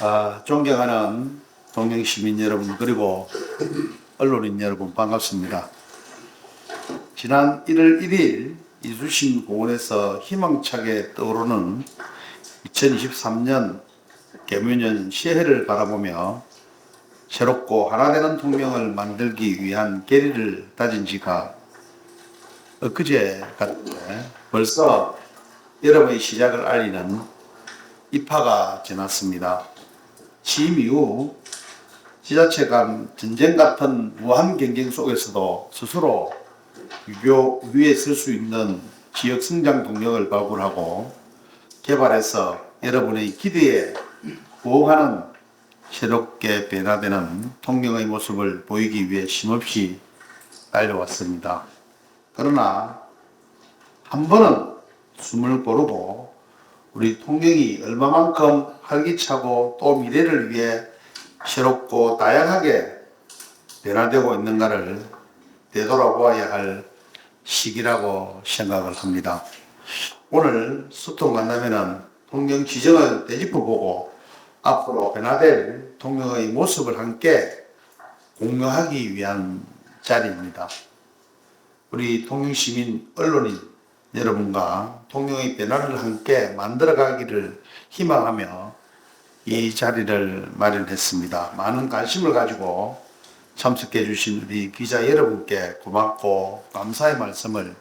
아, 존경하는 동영 시민 여러분 그리고 언론인 여러분 반갑습니다. 지난 1월 1일 이수신 공원에서 희망차게 떠오르는 2023년 개묘년 새해를 바라보며 새롭고 하나되는 통명을 만들기 위한 계리를 다진 지가 엊그제 같은데 벌써 여러분의 시작을 알리는 입하가 지났습니다. 취임 이후 지자체 간 전쟁 같은 무한 경쟁 속에서도 스스로 유교 위에 설수 있는 지역 성장 동력을 발굴하고 개발해서 여러분의 기대에 부응하는 새롭게 변화되는 통영의 모습을 보이기 위해 쉼없이 달려왔습니다. 그러나 한 번은 숨을 고르고 우리 통영이 얼마만큼 활기차고 또 미래를 위해 새롭고 다양하게 변화되고 있는가를 되돌아보아야 할 시기라고 생각을 합니다. 오늘 소통 만나면은 통영 지정을 되짚어보고 앞으로 변화될 통영의 모습을 함께 공유하기 위한 자리입니다. 우리 통영 시민 언론인 여러분과 통영의 변화를 함께 만들어가기를 희망하며 이 자리를 마련했습니다. 많은 관심을 가지고 참석해 주신 우리 기자 여러분께 고맙고 감사의 말씀을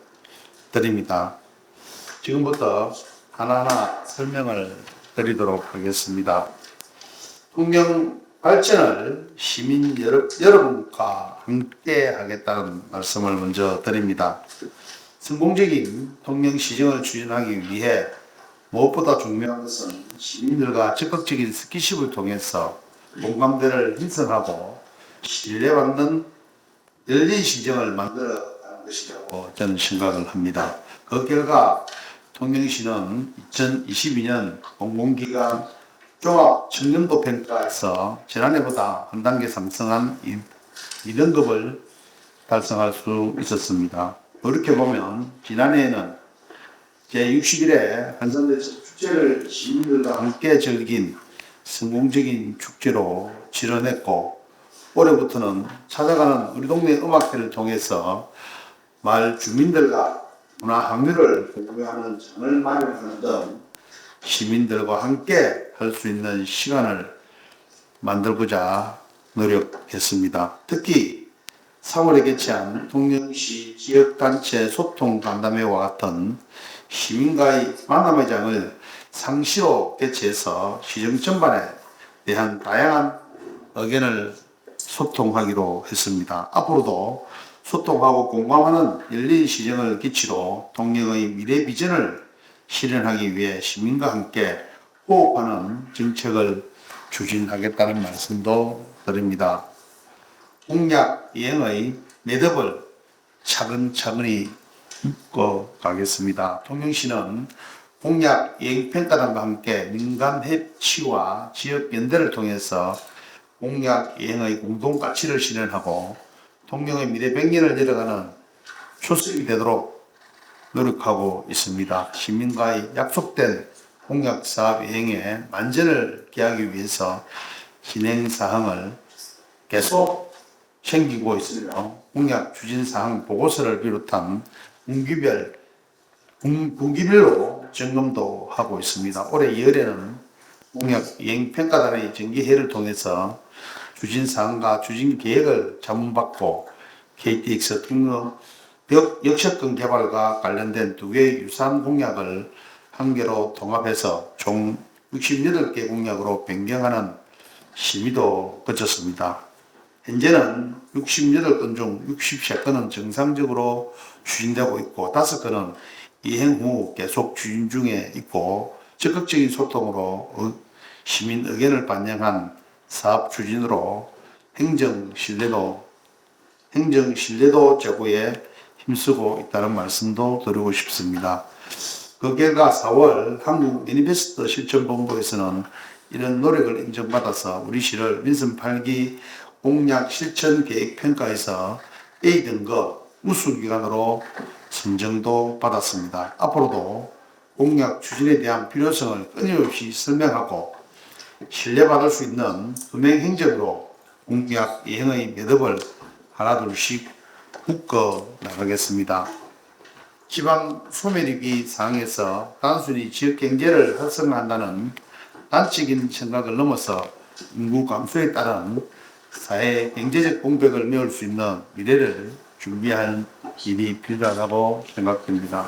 드립니다. 지금부터 하나하나 설명을 드리도록 하겠습니다. 통영 발전을 시민 여러, 여러분과 함께 하겠다는 말씀을 먼저 드립니다. 성공적인 통영 시정을 추진하기 위해 무엇보다 중요한 것은 시민들과 적극적인 스키십을 통해서 공감대를 형성하고 신뢰받는 열린 시정을 만들어 가는 것이라고 저는 생각을 합니다. 그 결과 통영시는 2022년 공공기관 종합 청년도 평가에서 지난해보다 한 단계 상승한 2등급을 달성할 수 있었습니다. 그렇게 보면 지난해에는 제60일에 한산대첩 축제를 시민들과 함께 즐긴 성공적인 축제로 치러냈고 올해부터는 찾아가는 우리 동네 음악회를 통해서 마을 주민들과 문화 항류를 공유하는 장을 마련하는 등 시민들과 함께 할 수 있는 시간을 만들고자 노력했습니다. 특히 3월에 개최한 통영시 지역단체 소통 간담회와 같은 시민과의 만남의 장을 상시로 개최해서 시정 전반에 대한 다양한 의견을 소통하기로 했습니다. 앞으로도 소통하고 공감하는 열린 시정을 기치로 동령의 미래 비전을 실현하기 위해 시민과 함께 호흡하는 정책을 추진하겠다는 말씀도 드립니다. 공약 이행의 매듭을 차근차근히 묶어 가겠습니다. 통영시는 공약 이행 평가단과 함께 민간 협치와 지역 연대를 통해서 공약 이행의 공동 가치를 실현하고 통영의 미래 100년을 열어가는 초석이 되도록 노력하고 있습니다. 시민과의 약속된 공약 사업 이행에 만전을 기하기 위해서 진행 사항을 계속 챙기고 있으며 공약 추진 사항 보고서를 비롯한 분기별 분- 분기별로 점검도 하고 있습니다. 올해 2월에는 공약 이행 평가단의 정기회를 통해서 추진 사항과 추진 계획을 자문받고 KTX 통로 역, 역세권 개발과 관련된 두 개의 유사한 공약을 한 개로 통합해서 총 68개 공약으로 변경하는 심의도 거쳤습니다. 현재는 68건 중 63건은 정상적으로 추진되고 있고 5건은 이행 후 계속 추진 중에 있고 적극적인 소통으로 의- 시민 의견을 반영한 사업 추진으로 행정 신뢰도 행정 신뢰도 제고에 힘쓰고 있다는 말씀도 드리고 싶습니다. 그 결과 4월 한국 매니페스토 실천본부에서는 이런 노력을 인정받아서 우리 시를 민선 8기 공약 실천 계획 평가에서 A 등급 우수 기관으로 선정도 받았습니다. 앞으로도 공약 추진에 대한 필요성을 끊임없이 설명하고 신뢰받을 수 있는 금행 행정으로 공약 이행의 매듭을 하나둘씩 묶어 나가겠습니다. 지방 소멸위기 상황에서 단순히 지역 경제를 활성화한다는 단적인 생각을 넘어서 인구 감소에 따른 사회 경제적 공백을 메울 수 있는 미래를 준비하는 일이 필요하다고 생각됩니다.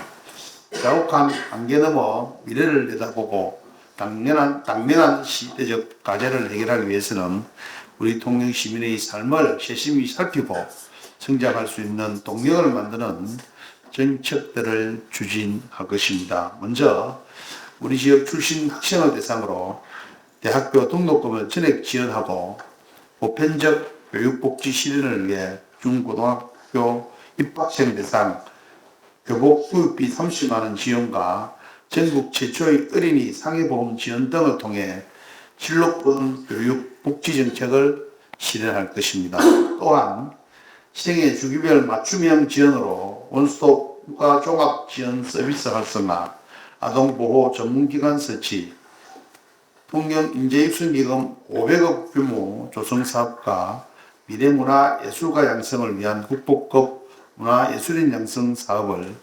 자욱한 안개 넘어 미래를 내다보고 당면한, 당면한 시대적 과제를 해결하기 위해서는 우리 통영 시민의 삶을 세심히 살피고 성장할 수 있는 동력을 만드는 정책들을 추진할 것입니다. 먼저 우리 지역 출신 학생을 대상으로 대학교 등록금을 전액 지원하고 보편적 교육복지 실현을 위해 중고등학교 입학생 대상 교복 구입비 30만 원 지원과 전국 최초의 어린이 상해보험 지원 등을 통해 실록분 교육 복지 정책을 실현할 것입니다. 또한 시행의 주기별 맞춤형 지원으로 원스톱 국가 종합 지원 서비스 활성화, 아동보호 전문기관 설치, 통영 인재입순기금 500억 규모 조성사업과 미래문화 예술가 양성을 위한 국보급 문화예술인 양성 사업을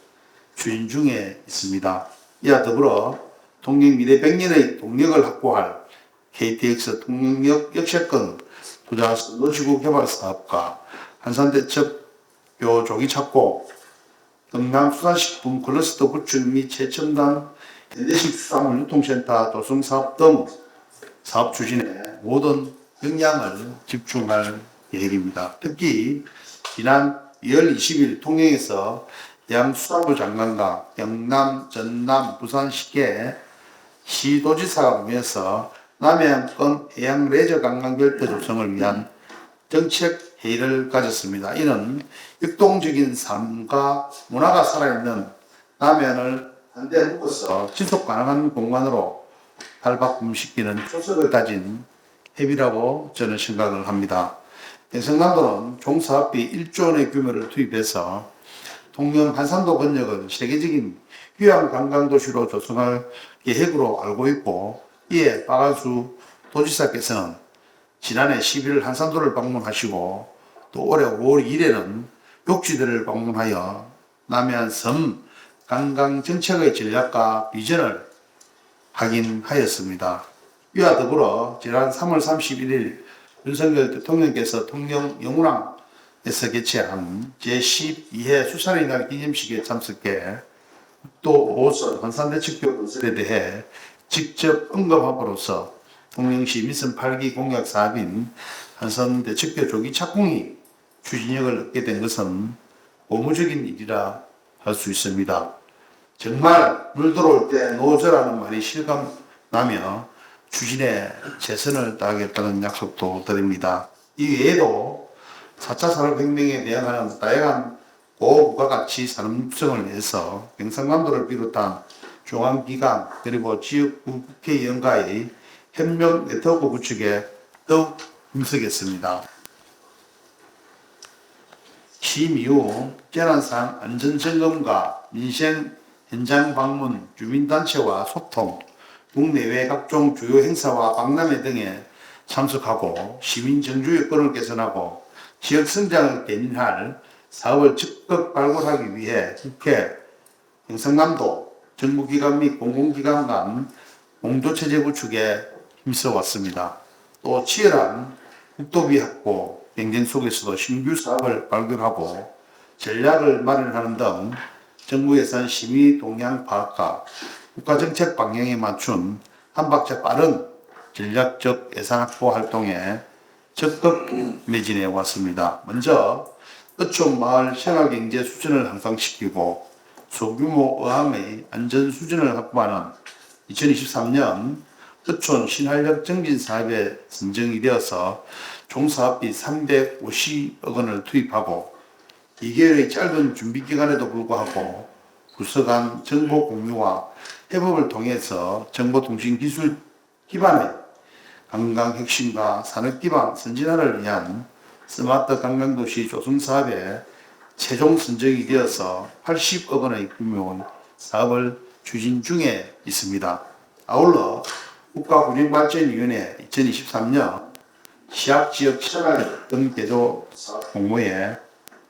추진 중에 있습니다. 이와 더불어 통영 미래 100년의 동력을 확보할 KTX 통영역 역세권 투자 선도시구 개발 사업과 한산대첩 조기 찾고 경남수산식품 클러스터 구축 및 최첨단 현대식 수산물 유통센터 도성 사업 등 사업 추진에 모든 역량을 집중할 계획입니다. 특히 지난 2월 20일 통영에서 양수산부 장관과 경남, 전남, 부산시계 시도지사가 모여서 남해안권 해양 레저 관광 별도 조성을 위한 정책 회의를 가졌습니다. 이는 역동적인 삶과 문화가 살아있는 남해안을 한데 묶어서 지속 가능한 공간으로 발바꿈시키는 초석을 가진 협의라고 저는 생각을 합니다. 경상남도는 종사업비 1조 원의 규모를 투입해서 통영 한산도 번역을 세계적인 휴양 관광 도시로 조성할 계획으로 알고 있고 이에 박한수 도지사께서는 지난해 11월 한산도를 방문하시고 또 올해 5월 1일에는 욕지들을 방문하여 남해안 섬 관광 정책의 전략과 비전을 확인하였습니다. 이와 더불어 지난 3월 31일 윤석열 대통령께서 통영 영운항 에서 개최한 제12회 수산의 날 기념식에 참석해 또 5선 한산대책교 건설에 대해 직접 언급함으로써 통영시 미선 8기 공약 사업인 한산대책교 조기 착공이 추진력을 얻게 된 것은 고무적인 일이라 할 수 있습니다. 정말 물 들어올 때 노저라는 말이 실감나며 추진에 최선을 다하겠다는 약속도 드립니다. 이 외에도 4차 산업혁명에 대응하는 다양한 고부가 가치 산업육성을 위해서 경상남도를 비롯한 중앙기관 그리고 지역구 국회의원과의 협력 네트워크 구축에 더욱 힘쓰겠습니다. 취임 이후 재난상 안전점검과 민생 현장 방문, 주민단체와 소통, 국내외 각종 주요 행사와 박람회 등에 참석하고 시민 정주 여건을 개선하고 지역 성장을 견인할 사업을 적극 발굴하기 위해 국회, 경상남도, 정부기관 및 공공기관 간 공조체제 구축에 힘써 왔습니다. 또 치열한 국도비 확보 경쟁 속에서도 신규 사업을 발굴하고 전략을 마련하는 등 정부 예산 심의 동향 파악과 국가정책 방향에 맞춘 한 박자 빠른 전략적 예산 확보 활동에 적극 매진해 왔습니다. 먼저 어촌 마을 생활경제 수준을 향상시키고 소규모 어항의 안전 수준을 확보하는 2023년 어촌 신활력 정진 사업에 선정이 되어서 종사업비 350억 원을 투입하고 2개월의 짧은 준비 기간에도 불구하고 부서 간 정보 공유와 협업을 통해서 정보통신 기술 기반의 관광 혁신과 산업 기반 선진화를 위한 스마트 관광도시 조성 사업에 최종 선정이 되어서 80억 원의 규모의 사업을 추진 중에 있습니다. 아울러 국가군인발전위원회 2023년 시합지역 시설 등 개조 공모에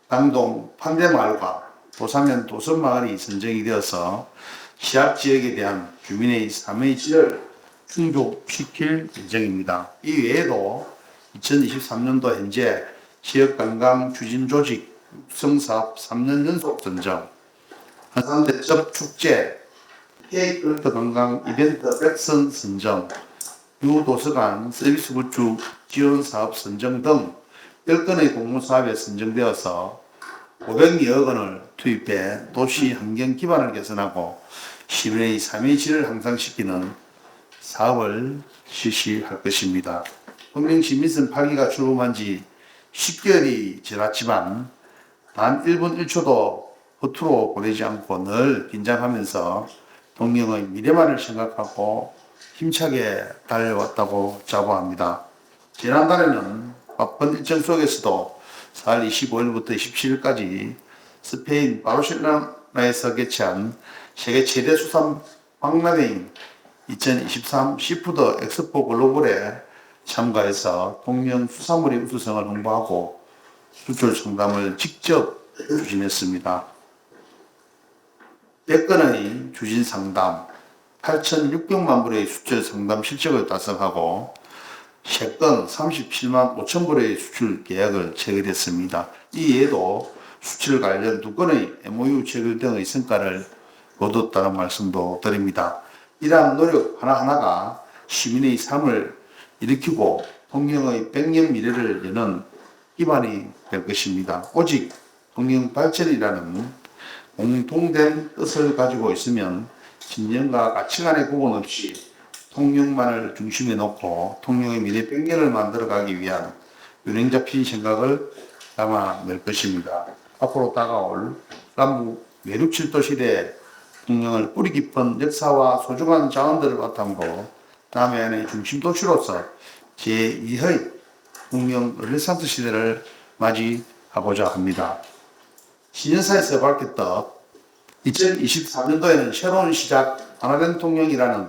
당동 판대마을과 도사면 도선마을이 선정이 되어서 시합지역에 대한 주민의 삶의 질을 충족시킬 예정입니다. 이 외에도 2023년도 현재 지역관광 추진 조직 육성사업 3년 연속 선정, 한산대첩 축제, 케이크르트 관광 이벤트 백선 선정, 유도서관 서비스 구축 지원 사업 선정 등 10건의 공모사업에 선정되어서 500여억 원을 투입해 도시 환경 기반을 개선하고 시민의 삶의 질을 향상시키는 사업을 실시할 것입니다. 흥명시 민선 8기가 출범한 지 10개월이 지났지만 단 1분 1초도 허투루 보내지 않고 늘 긴장하면서 동명의 미래만을 생각하고 힘차게 달려왔다고 자부합니다. 지난달에는 바쁜 일정 속에서도 4월 25일부터 27일까지 스페인 바르셀로나에서 개최한 세계 최대 수산 박람회인 2023 시푸드 엑스포 글로벌에 참가해서 동명 수산물의 우수성을 홍보하고 수출 상담을 직접 추진했습니다. 100건의 추진 상담, 8,600만 불의 수출 상담 실적을 달성하고 3건 37만 5천 불의 수출 계약을 체결했습니다. 이외에도 수출 관련 두 건의 MOU 체결 등의 성과를 거뒀다는 말씀도 드립니다. 이러한 노력 하나하나가 시민의 삶을 일으키고 통영의 100년 미래를 여는 기반이 될 것입니다. 오직 통영 발전이라는 공통된 뜻을 가지고 있으면 진영과 가치관의 구분 없이 통영만을 중심에 놓고 통영의 미래 100년을 만들어가기 위한 균형 잡힌 생각을 담아낼 것입니다. 앞으로 다가올 남북 외륙 칠도 시대에 통영을 뿌리 깊은 역사와 소중한 자원들을 바탕으로 남해안의 중심 도시로서 제2의 통영 르네상스 시대를 맞이하고자 합니다. 신년사에서 밝혔던 2024년도에는 새로운 시작 하나된 통영이라는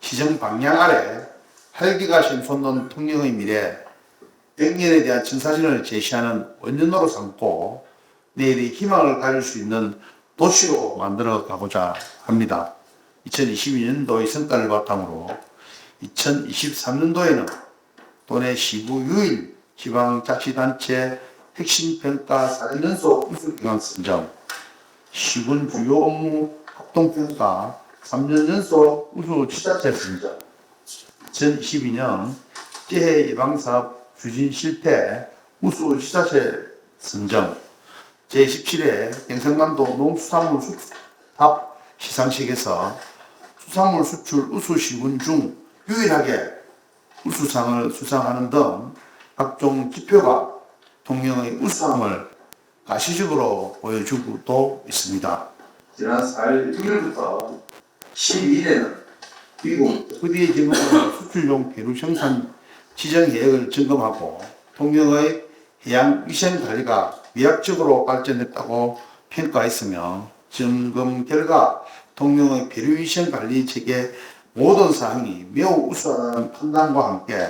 시정 방향 아래 활기가 샘솟는 통영의 미래 100년에 대한 청사진을 제시하는 원년으로 삼고 내일의 희망을 가질 수 있는 도시로 만들어 가고자 합니다. 2022년도의 성과를 바탕으로 2023년도에는 도내 시구 유일 지방자치단체 핵심평가 4년 연속 우수기관 선정, 시군 주요 업무 합동평가 3년 연속 우수 지자체 선정, 2022년 재해 예방사업 추진 실태 우수 지자체 선정, 제17회 경상남도 농수산물 수탑 시상식에서 수산물 수출 우수 시군 중 유일하게 우수상을 수상하는 등 각종 지표가 통영의 우수함을 가시적으로 보여주고 있습니다. 지난 4일 1일부터 12일에는 미국 후디의 증언 수출용 배류 생산 지정 계획을 점검하고 통영의 해양 위생 관리가 미학적으로 발전했다고 평가했으며 점검 결과 통영의 배류 위생 관리 체계 모든 사항이 매우 우수하다는 판단과 함께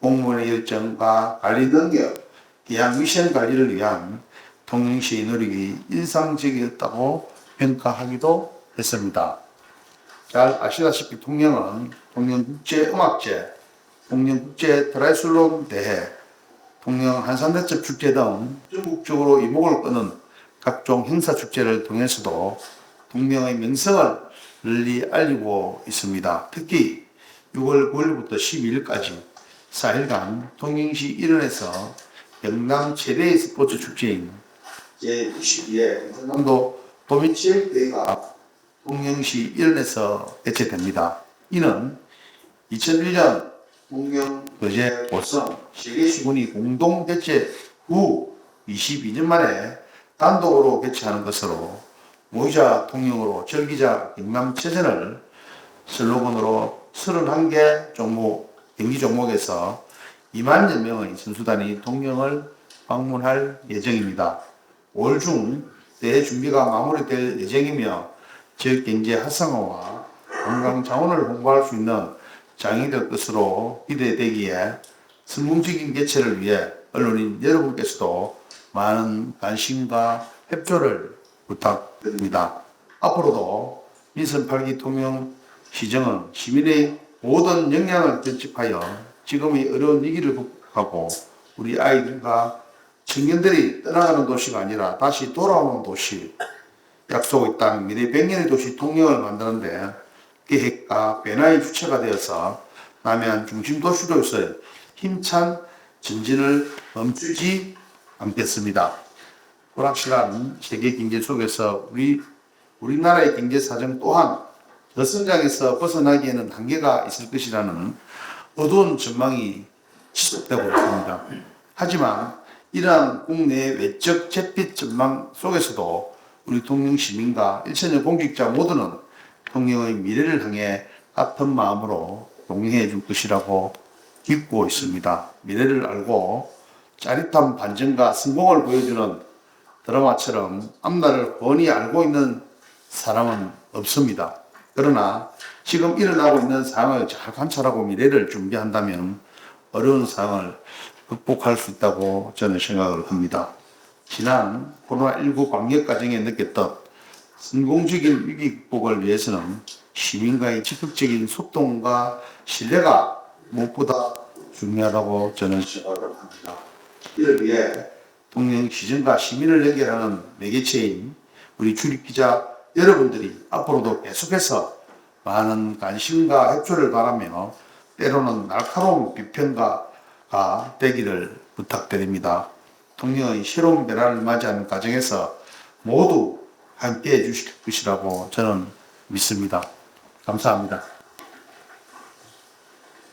공무원의 열정과 관리 능력, 해양 위생 관리를 위한 통영시의 노력이 인상적이었다고 평가하기도 했습니다. 잘 아시다시피 통영은 통영국제음악제, 통영국제 트라이슬론 대회, 통영 한산대첩 축제 등 전국적으로 이목을 끄는 각종 행사 축제를 통해서도 통영의 명성을 널리 알리고 있습니다. 특히 6월 9일부터 12일까지 4일간 통영시 일원에서 영남 최대의 스포츠 축제인 제92회 경상남도 도민체육대회가 통영시 일원에서 개최됩니다. 이는 2001년 통영 거제 보성 세계시군이 공동 개최 후 22년 만에 단독으로 개최하는 것으로 모의자 통영으로 절기자 경남 체전을 슬로건으로 31개 종목, 경기 종목에서 2만여 명의 선수단이 통영을 방문할 예정입니다. 올 중 대회 준비가 마무리될 예정이며 지역 경제 활성화와 관광 자원을 홍보할 수 있는 장이 될 것으로 기대되기에 성공적인 개최를 위해 언론인 여러분께서도 많은 관심과 협조를 부탁드립니다. 앞으로도 민선 8기 통영 시정은 시민의 모든 역량을 결집하여 지금의 어려운 위기를 극복하고 우리 아이들과 청년들이 떠나가는 도시가 아니라 다시 돌아오는 도시, 약속의 땅, 미래 100년의 도시 통영을 만드는데 계획과 변화의 주체가 되어서 남해안 중심 도시로서의 힘찬 전진을 멈추지 않겠습니다. 불확실한 세계 경제 속에서 우리 우리나라의 경제 사정 또한 저성장에서 벗어나기에는 한계가 있을 것이라는 어두운 전망이 지속되고 있습니다. 하지만 이러한 국내 외적 잿빛 전망 속에서도 우리 통영 시민과 일천여 공직자 모두는 통영의 미래를 향해 같은 마음으로 동행해 줄 것이라고 믿고 있습니다. 미래를 알고 짜릿한 반전과 성공을 보여주는 드라마처럼 앞날을 훤히 알고 있는 사람은 없습니다. 그러나 지금 일어나고 있는 상황을 잘 관찰하고 미래를 준비한다면 어려운 상황을 극복할 수 있다고 저는 생각을 합니다. 지난 코로나19 방역 과정에 느꼈던 성공적인 위기 극복을 위해서는 시민과의 적극적인 소통과 신뢰가 무엇보다 중요하다고 저는 생각을 합니다. 이를 위해 통영 시정과 시민을 연결하는 매개체인 우리 출입기자 여러분들이 앞으로도 계속해서 많은 관심과 협조를 바라며 때로는 날카로운 비평가가 되기를 부탁드립니다. 통영의 새로운 변화를 맞이하는 과정에서 모두 함께 해주실 것이라고 저는 믿습니다. 감사합니다.